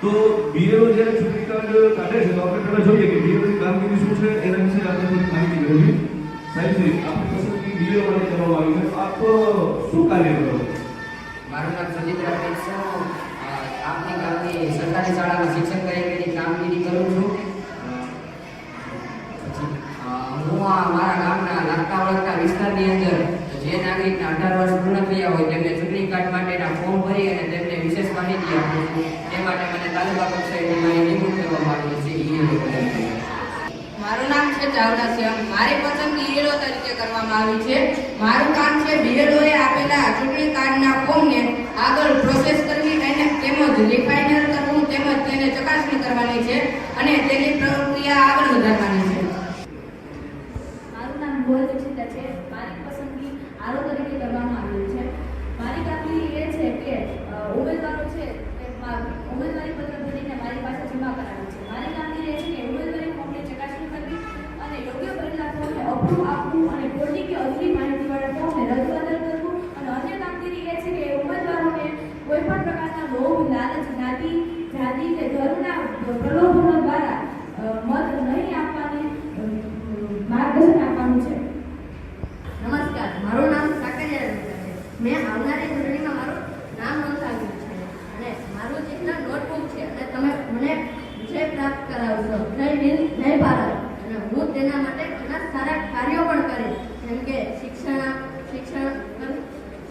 તો બીએલઓ જ્યારે ચૂંટણી કાર્ડ કાઢે છે, તો આપણે પહેલા જોઈએ કે બીએલઓની કામગીરી શું છે, એના વિશે આપણે થોડી માહિતી મેળવી સાહેબજી આપણી પસંદગી બીએલઓ માટે કરવામાં આવી છે. આપ શું કાર્ય કરો મારું નામ સુજીત રાઠોડ છે. આપની ગામની સરકારી શાળામાં શિક્ષક તરીકેની કામગીરી કરું છું. હું મારા ગામના લાગતા વળગતા વિસ્તારની અંદર જે નાગરિકના અઢાર વર્ષ પૂર્ણ થયા હોય તેમને ચૂંટણી કાર્ડ માટેના ફોર્મ ભરી અને તેમને વિશેષ માહિતી આપું તે માટે મને તાલુકા કક્ષાએ મારી નિમણૂક કરવામાં આવી છે. મારું નામ છે ચાવડા શ્યામ મારી પસંદ ઈએલઓ તરીકે કરવામાં આવી છે. મારું કામ છે બીએલઓએ આપેલા ચૂંટણી કાર્ડના ફોર્મને આગળ પ્રોસેસ કરવી અને તેમજ રિફાઇનર કરવું, તેમજ તેને ચકાસણી કરવાની છે અને તેની પ્રક્રિયા આગળ વધારવાની of whom are political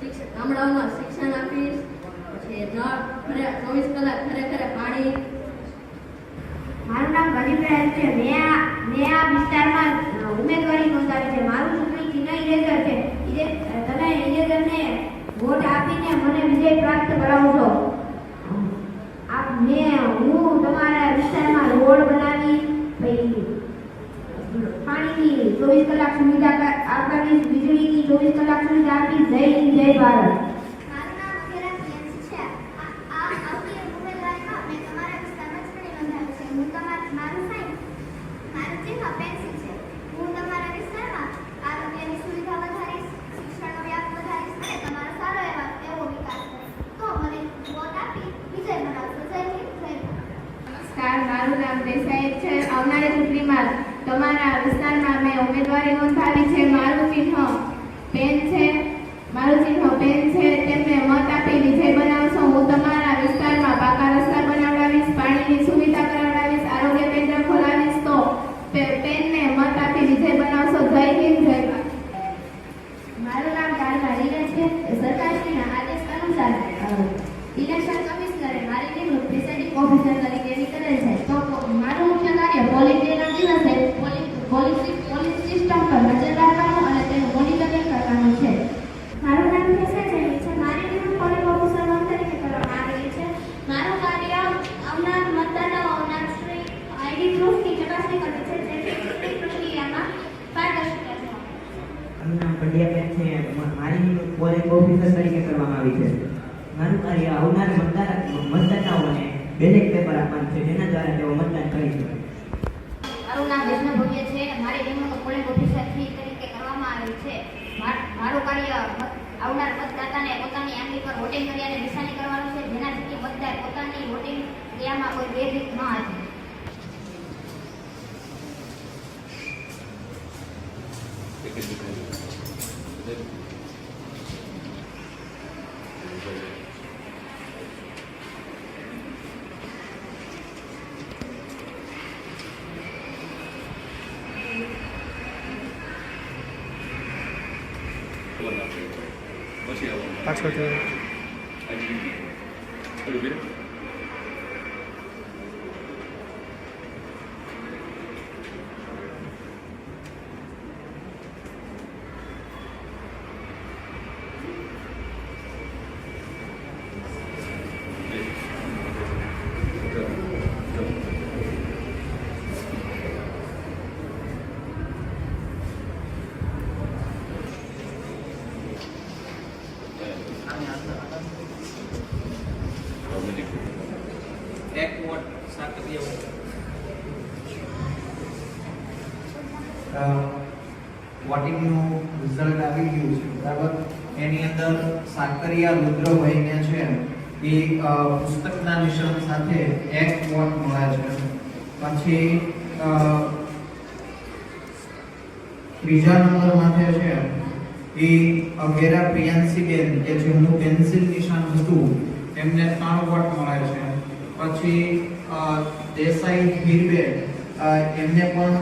ગામડાઓમાં શિક્ષણ આપીશ, પછી ખરે, ચોવીસ કલાક ખરે ખરે પાણી. મારું નામ ગરીબરાજ છે. મેં આ વિસ્તારમાં ઉમેદવારી નોંધાવી છે. મારું ચૂંટણી ચિહ્ન ઇરેઝર છે. તમે ઇરેઝરને વોટ આપીને મને વિજય પ્રાપ્ત કરાવો છો. મેં, હું તમારા વિસ્તારમાં રોડ બનાવી પાણીની ચોવીસ કલાક સુવિધા ક- વીજળીની ચોવીસ કલાક સુવિધા આપી જય હિન્દ જય ભારત. મારું નામ અને દેસાઈ છે. આવનારી ચૂંટણીમાં તમારા વિસ્તારમાં મેં ઉમેદવારી નોંધાવી છે. મારું પેન છે, મારું ચિહ્ન પેન છે તેમને મત આપી વિજય બનાવશો. હું તમારા વિસ્તારમાં પાકા રસ્તા બનાવડાવીશ, પાણીની સુવિધા કરાવડાવીશ, આરોગ્ય કેન્દ્ર ખોલાવીશ તો પેનને મત આપી વિજય બનાવશો. જય હિન્દ, જય મારું નામ કાળકા રીના છે. સરકારશ્રીના આદેશ અનુસાર ઇલેક્શન કમિશનરે મારી નિમણૂક પ્રિસાઇડિંગ ઓફિસર તરીકે કરેલ છે. તો મારું મુખ્ય કાર્ય પોલિંગ ડેના દિવસે પોલિંગ પોલીસ પોલીસ સિસ્ટમ પર નજર રાખવાનું અને તેનું મોનિટરિંગ કરવાનું છે મારું નામ કેસર જૈની છે મારી નિમણૂક પોલિંગ ઓફિસર વન તરીકે કરવામાં આવેલી છે મારું કાર્ય આવનાર મતદાતાઓના શ્રી આઈડી પ્રૂફની ચકાસણી કરવી છે જેથી ચૂંટણી પ્રક્રિયામાં પારદર્શિતા જણાવે મારું છે. મારી પોલિંગ ઓફિસર તરીકે કરવામાં આવી છે. મારું કાર્ય આવનાર મતદાર મતદાતાઓને બેલેટ પેપર આપવાનું છે જેના દ્વારા તેઓ મતદાન કરી શકે. મારું નામ ભોગ્ય છે મારી નિમણૂક પોલિંગ ઓફિસર તરીકે કરવામાં આવી છે. મારું કાર્ય આવનાર મતદાતાને પોતાની આંગળી પર વોટિંગ કરી અને નિશાની કરવાનું છે જેના થકી મતદાર પોતાની વોટિંગ ક્રિયામાં કોઈ ભેદ ન આવો Thanks for doing it. વોટિંગનું રિઝલ્ટ આવી ગયું છે? બરાબર? એની અંદર સાકરિયા રુદ્રભાઈને છે. એ પુસ્તકના નિશાન સાથે એક વોટ મળે છે. પછી ત્રીજા નંબર માટે છે. એ, અગેરા પ્રિયાંશીબેન કે જેમનું પેન્સિલ નિશાન હતું, એમને ત્રણ વોટ મળે છે. પછી દેસાઈ હીરબેન એમને પણ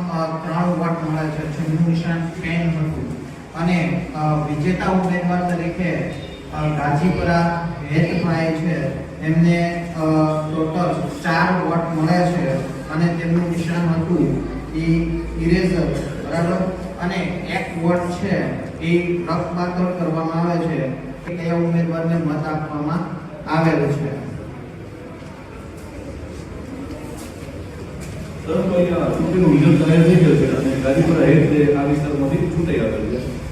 ત્રણ વોટ મળે છે. જેમનું નિશાન પેન હતું. અને વિજેતા ઉમેદવાર તરીકે ગાજીપુરા હેતભાઈ છે. એમને ટોટલ ચાર વોટ મળે છે. અને તેમનું નિશાન હતું એ ઇરેઝર બરાબર? અને એક વોટ છે એ રફબાતલ કરવામાં આવે છે. કે કયા ઉમેદવારને મત આપવામાં આવેલો છે? અહીંયા ચૂંટણીનું રિઝલ્ટ જાહેર થઈ ગયો છે. અને ગાજીપુરા હેડ જે આ વિસ્તારમાંથી છૂટાઈ આવેલ છે.